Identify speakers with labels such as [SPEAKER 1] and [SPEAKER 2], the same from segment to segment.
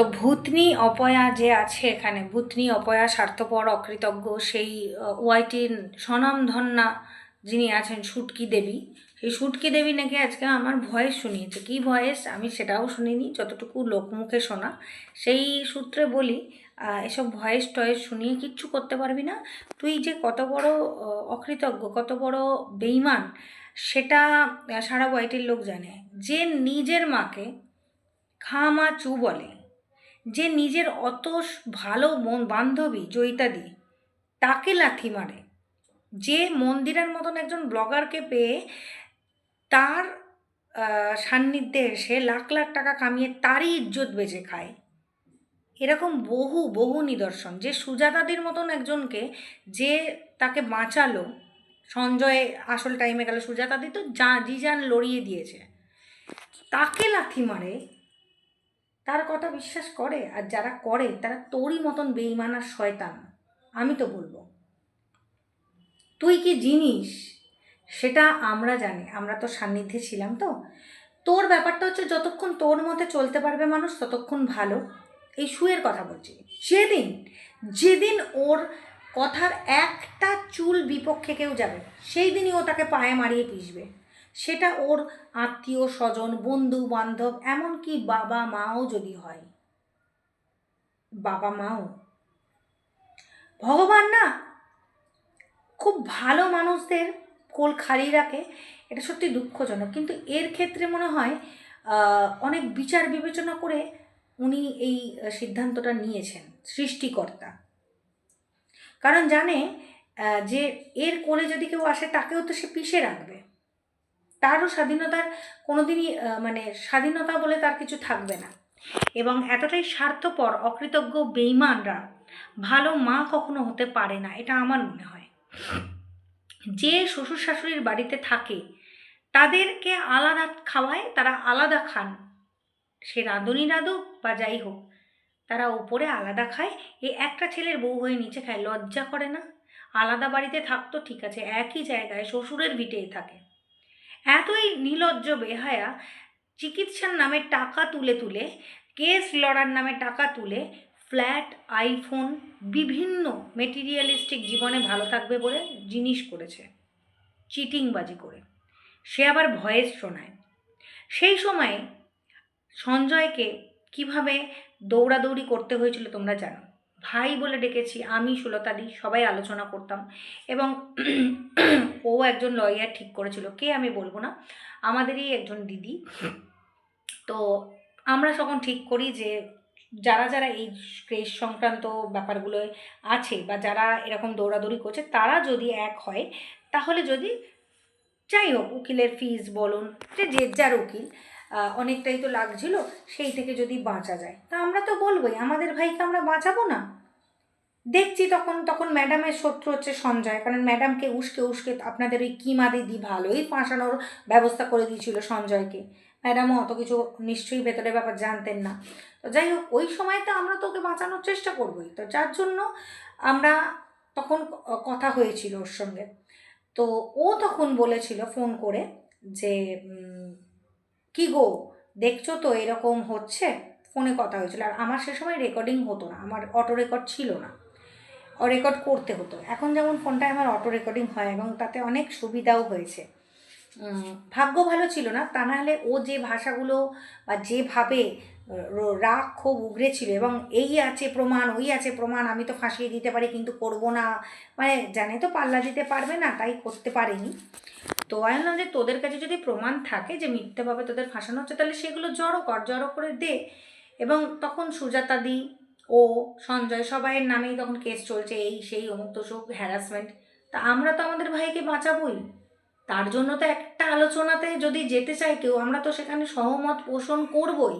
[SPEAKER 1] তো ভূতনি অপয়া যে আছে এখানে, ভূতনি অপয়া, স্বার্থপর, অকৃতজ্ঞ, সেই ওয়াইটির স্বনামধন্যা যিনি আছেন সুটকি দেবী, সেই সুটকি দেবী নাকি আজকে আমার ভয়েস শুনিয়েছে। কী ভয়েস? আমি সেটাও শুনিনি, যতটুকু লোকমুখে শোনা। সেই সূত্রে বলি এসব ভয়েস টয়েস শুনিয়ে কিচ্ছু করতে পারবি না। তুই যে কত বড় অকৃতজ্ঞ, কত বড় বেইমান সেটা সারা ওয়াইটির লোক জানে। যে নিজের মাকে খামা চু বলে যে নিজের অত ভালো মন বান্ধবী জয়িতাদি, তাকে লাথি মারে। যে মন্দিরের মতন একজন ব্লগারকে পেয়ে তার সান্নিধ্যে এসে লাখ লাখ টাকা কামিয়ে তারই ইজ্জত বেঁচে খায়। এরকম বহু বহু নিদর্শন। যে সুজাতাদির মতন একজনকে যে তাকে বাঁচালো, সঞ্জয় আসল টাইমে গেল সুজাতাদি তো যা জি যান লড়িয়ে দিয়েছে, তাকে লাথি মারে তার কথা বিশ্বাস করে আর যারা করে, তারা তোরই মতন বেইমান আর শয়তান। আমি তো বলব। তুই কি জিনিস? সেটা আমরা জানি, আমরা তো সান্নিধ্যে ছিলাম তো। তোর ব্যাপারটা হচ্ছে যতক্ষণ তোর মতে চলতে পারবে মানুষ, ততক্ষণ ভালো। এই শুয়ের কথা বলছি। যেদিন যেদিন ওর কথার একটা চুল বিপক্ষে কেউ যাবে, সেই দিনই ও তাকে পায়ে মারিয়ে পিষবে। সেটা ওর আত্মীয়, স্বজন বন্ধু বান্ধব এমনকি বাবা মাও যদি হয়। বাবা মাও? ভগবান না, খুব ভালো মানুষদের কোল খালি রাখে, এটা সত্যি দুঃখজনক। কিন্তু এর ক্ষেত্রে মনে হয় অনেক বিচার বিবেচনা করে উনি এই সিদ্ধান্তটা নিয়েছেন, সৃষ্টিকর্তা। কারণ জানে যে এর কোলে যদি কেউ আসে, তাকেও তো সে পিষে রাখবে। তারও স্বাধীনতার কোনোদিনই মানে স্বাধীনতা বলে তার কিছু থাকবে না। এবং এতটাই স্বার্থপর, অকৃতজ্ঞ বেইমানরা ভালো মা কখনো হতে পারে না, এটা আমার মনে হয়। যে শ্বশুর শাশুড়ির বাড়িতে থাকে, তাদেরকে আলাদা খাওয়ায়, তারা আলাদা খান। সে রাঁধুনি রাঁধুক বা যাই হোক, তারা উপরে আলাদা খায়। এ একটা ছেলের বউ হয়ে নিচে খায়, লজ্জা করে না? আলাদা বাড়িতে থাকতো ঠিক আছে, একই জায়গায় শ্বশুরের ভিটেই থাকে। এতই নির্লজ্জ বেহায়া, চিকিৎসার নামে টাকা তুলে তুলে, কেস লড়ার নামে টাকা তুলে, ফ্ল্যাট, আইফোন, বিভিন্ন মেটেরিয়ালিস্টিক জীবনে ভালো থাকবে বলে জিনিস করেছে, চিটিংবাজি করে। সে আবার ভয়েস শোনায়। সেই সময়ে সঞ্জয়কে কীভাবে দৌড়াদৌড়ি করতে হয়েছিল তোমরা জানো? ভাই বলে ডেকেছি, আমি সুলতাদি সবাই আলোচনা করতাম। এবং ও একজন লয়ার ঠিক করেছিল। কে আমি বলব না? আমাদেরই একজন দিদি। তো আমরা তখন ঠিক করি যে, যারা যারা এই ক্রেশ সংক্রান্ত ব্যাপারগুলোয় আছে বা যারা এরকম দৌড়াদৌড়ি করছে, তারা যদি এক হয়, তাহলে যদি যাই হোক, উকিলের ফিস বলুন, যে যে যার উকিল অনেকটাই তো লাগছিল, সেই থেকে যদি বাঁচা যায়। তা আমরা তো বলবোই, আমাদের ভাইকে আমরা বাঁচাবো না? দেখছি তখন তখন ম্যাডামের শত্রু হচ্ছে সঞ্জয়, কারণ ম্যাডামকে উস্কে উস্কে আপনাদের ওই কিমা দিদি ভালোই ফাঁসানোর ব্যবস্থা করে দিয়েছিল সঞ্জয়কে। ম্যাডামও অত কিছু নিশ্চয়ই ভেতরের ব্যাপার জানতেন না। তো যাই হোক, ওই সময় তো আমরা তোকে বাঁচানোর চেষ্টা করবোই। তো যার জন্য আমরা তখন কথা হয়েছিল ওর সঙ্গে। তো ও তখন বলেছিল, ফোন করে যে কি গো? দেখছ তো এরকম হচ্ছে? ফোনে কথা হয়েছিল। আর আমার সে সময় রেকর্ডিং হতো না। আমার অটো রেকর্ড ছিল না। রেকর্ড করতে হতো। এখন যেমন ফোনটায় আমার অটো রেকর্ডিং হয় এবং তাতে অনেক সুবিধাও হয়েছে। ভাগ্য ভালো ছিল না। তা নাহলে ও যে ভাষাগুলো বা যেভাবে রাগ খুব উগরে ছিল এবং এই আছে প্রমাণ, ওই আছে প্রমাণ, আমি তো ফাঁসিয়ে দিতে পারি, কিন্তু করব না। মানে জানে তো পাল্লা দিতে পারবে না, তাই করতে পারেনি। তো আমি যে তোদের কাছে যদি প্রমাণ থাকে যে মিথ্যেভাবে তোদের ফাঁসানো হচ্ছে, তাহলে সেগুলো জড়ো কর, জড়ো করে দে। এবং তখন সুজাতাদি ও, সঞ্জয় সবাইয়ের নামেই তখন কেস চলছে, এই সেই অমুক তসুক হ্যারাসমেন্ট তা আমরা তো আমাদের ভাইকে বাঁচাবই। তার জন্য তো একটা আলোচনাতে যদি যেতে চাই কেউ, আমরা তো সেখানে সহমত পোষণ করবই।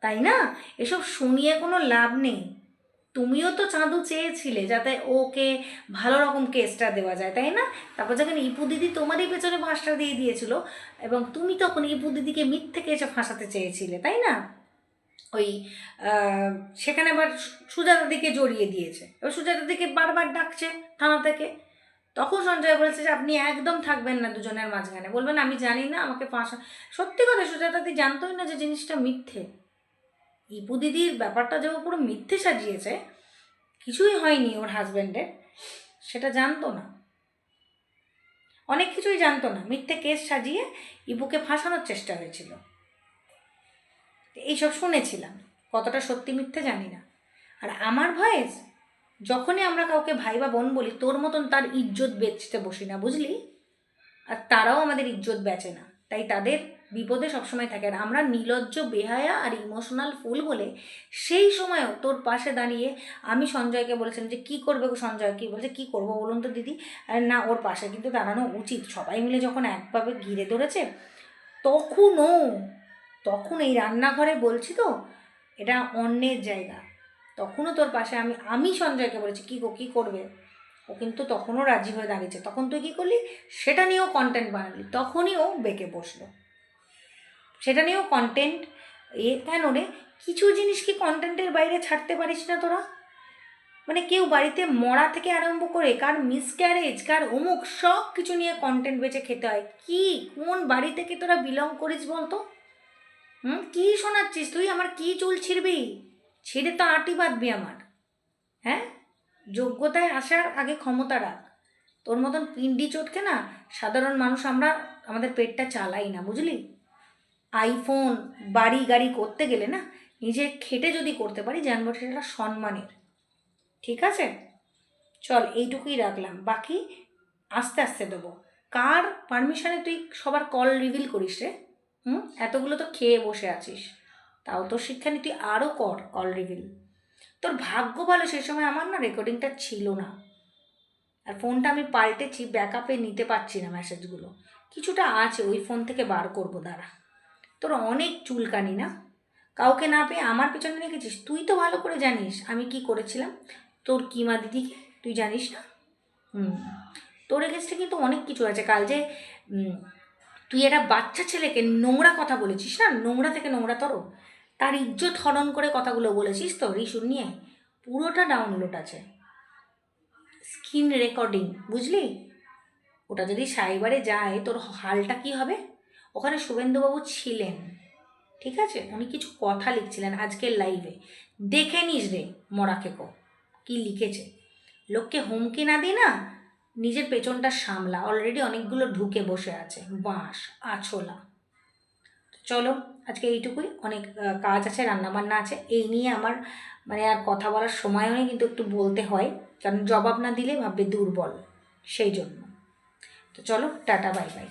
[SPEAKER 1] তাই না? এসব শুনিয়ে কোনো লাভ নেই। তুমিও তো চাঁদু চেয়েছিলে যাতে ওকে ভালো রকম কেসটা দেওয়া যায়, তাই না? তারপর যখন ইপু দিদি তোমারই পেছনে ফাঁসটা দিয়ে দিয়েছিল এবং তুমি তখন ইপু দিদিকে মিথ্যে কেসে ফাঁসাতে চেয়েছিলে, তাই না? ওই সেখানে আবার সু- সুজাতাদিকে জড়িয়ে দিয়েছে। এবার সুজাতাদিকে বারবার ডাকছে থানা থেকে। তখন সঞ্জয় বলেছে যে, আপনি একদম থাকবেন না দুজনের মাঝখানে। বলবেন, আমি জানি না, আমাকে ফাঁসা সত্যি কথা সুজাতাদি জানতোই না যে জিনিসটা মিথ্যে। ইপু দিদির ব্যাপারটা যে পুরো মিথ্যে সাজিয়েছে, কিছুই হয়নি ওর হাজব্যান্ডের সেটা জানতো না। অনেক কিছুই জানতো না, মিথ্যে কেস সাজিয়ে ইপুকে ফাঁসানোর চেষ্টা হয়েছিল। এইসব শুনেছিলাম, কতটা সত্যি মিথ্যে জানি না। আর আমার ভয়েস, যখনই আমরা কাউকে ভাই বা বোন বলি, তোর মতন তার ইজ্জত বেচতে বসি না, বুঝলি? আর তারাও আমাদের ইজ্জত বেচে না, তাই তাদের বিপদে সবসময় থাকে। আর আমরা নির্লজ্জ বেহায়া আর ইমোশনাল ফুল বলে সেই সময়ও তোর পাশে দাঁড়িয়ে আমি সঞ্জয়কে বলেছিলাম যে, কী করবে গো সঞ্জয়? কী বলছে, কী করব বলুন তো দিদি? না, ওর পাশে কিন্তু দাঁড়ানো উচিত। সবাই মিলে যখন একভাবে ঘিরে ধরেছে, তখনও, তখন এই রান্নাঘরে বলছি তো, এটা অন্যের জায়গা। তখনও তোর পাশে আমি আমি সঞ্জয়কে বলেছি, কী গো, কী করবে? ও কিন্তু তখনও রাজি হয়ে দাঁড়িয়েছে। তখন তুই কী করলি? সেটা নিয়েও কন্টেন্ট বানালি। তখনই ও বেঁকে বসল। সেটা নিয়েও কন্টেন্ট এ, কেন রে? কিছু জিনিস কি কন্টেন্টের বাইরে ছাড়তে পারিস না তোরা? মানে কেউ বাড়িতে মরা থেকে আরম্ভ করে, কার মিসক্যারেজ কার অমুক, সব কিছু নিয়ে কন্টেন্ট বেচে খেতে হয়। কি, কোন বাড়ি থেকে তোরা বিলং করিস বলতো? হুম? কী শোনাচ্ছিস তুই? আমার কি চুল ছিঁড়বি? ছিঁড়ে তো আটি বাঁধবি আমার। হ্যাঁ? যোগ্যতায় আসার আগে ক্ষমতা রাখ। তোর মতন পিন্ডি চটকে না, সাধারণ মানুষ আমরা, আমাদের পেটটা চালাই না, বুঝলি? আইফোন বাড়ি গাড়ি করতে গেলে না নিজে খেটে যদি করতে পারি জানব সেটা সম্মানের। ঠিক আছে? চল এইটুকুই রাখলাম। বাকি আস্তে আস্তে দেবো। কার পারমিশনে তুই সবার কল রিভিল করিস রে? হুম? এতগুলো তো খেয়ে বসে আছিস। তাও তোর শিক্ষা নীতি আরও কর কল রিভিল তোর ভাগ্য ভালো সেই সময় আমার না রেকর্ডিংটা ছিল না। আর ফোনটা আমি পাল্টেছি ব্যাকআপে নিতে পারছি না মেসেজগুলো কিছুটা আছে ওই ফোন থেকে বার করব দাঁড়া। তোর অনেক চুলকানি না? কাউকে না পেয়ে আমার পেছনে রেখেছিস? তুই তো ভালো করে জানিস আমি কি করেছিলাম। তোর কিমা দিদিকে তুই জানিস না? হুম। তোর এগেস্টে কিন্তু অনেক কিছু আছে। কাল যে তুই একটা বাচ্চা ছেলেকে নোংরা কথা বলেছিস না? নোংরা থেকে নোংরা তর। তার ইজ্জত হরণ করে কথাগুলো বলেছিস তো রিসুন নিয়ে? পুরোটা ডাউনলোড আছে। স্ক্রিন রেকর্ডিং বুঝলি? ওটা যদি সাইবারে যায়, তোর হালটা কি হবে? ওখানে শুভেন্দুবাবু ছিলেন। ঠিক আছে? উনি কিছু কথা লিখছিলেন আজকের লাইভে দেখে নিস রে মরা কেকো কি লিখেছে। লোককে হুমকি না দিই না, নিজের পেছনটা সামলা। অলরেডি অনেকগুলো ঢুকে বসে আছে। বাঁশ, আছলা। চলো, আজকে এইটুকুই। অনেক কাজ আছে, রান্নাবান্না আছে। এই নিয়ে আমার মানে আর কথা বলার সময় হয় কিন্তু একটু বলতে হয়। কারণ জবাব না দিলে ভাববে দুর্বল। সেই জন্য। তো চলো, টাটা, বাই বাই।